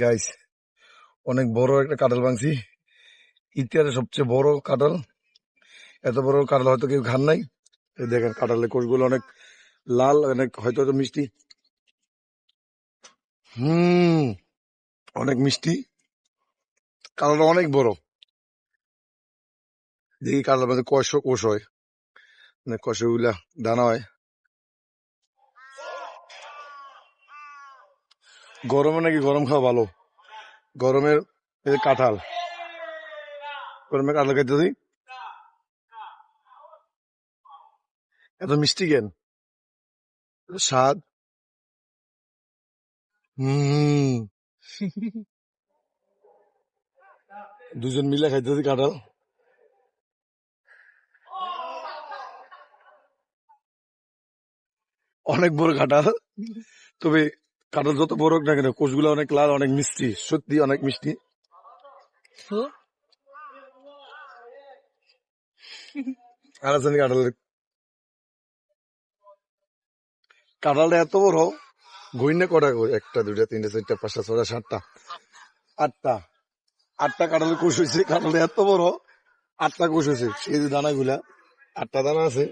Guys অনেক বড় একটা কাঁঠাল ভাঙছি। ইতিহাসে সবচেয়ে বড় কাঁঠাল। এত বড় কাঁঠাল হয়তো কেউ খান নাই। দেখেন কাঁঠালের কোষগুলো অনেক লাল, অনেক হয়তো হয়তো মিষ্টি। হুম, অনেক মিষ্টি। কাঁঠালটা অনেক বড়। দেখি কাঁঠালের মধ্যে কোষ হয়? মানে কষগুলা দানা হয়। গরমে নাকি গরম খাওয়া ভালো? গরমের কাঁঠাল। গরমে কাঁঠাল খাইতে দিই এত মিষ্টি কেন? স্বাদ? হম। দুজন মিলে খাইতে দিই কাঁঠাল। অনেক বড় কাঁঠাল। তবে কাঁঠাল যত বড় হোক না কেন কোষগুলো অনেক লাল অনেক মিষ্টি সত্যি অনেক মিষ্টি। আর কাঁঠালের? কাঁঠালটা এত বড় গইনে কটা একটা দুইটা তিনটা চারটা পাঁচটা ছটা সাতটা। আটটা। আটটা কাঁঠালের কোষ হয়েছে কাঁঠালটা এত বড় আটটা কোষ হয়েছে। সেই যে দানাগুলা আটটা দানা আছে।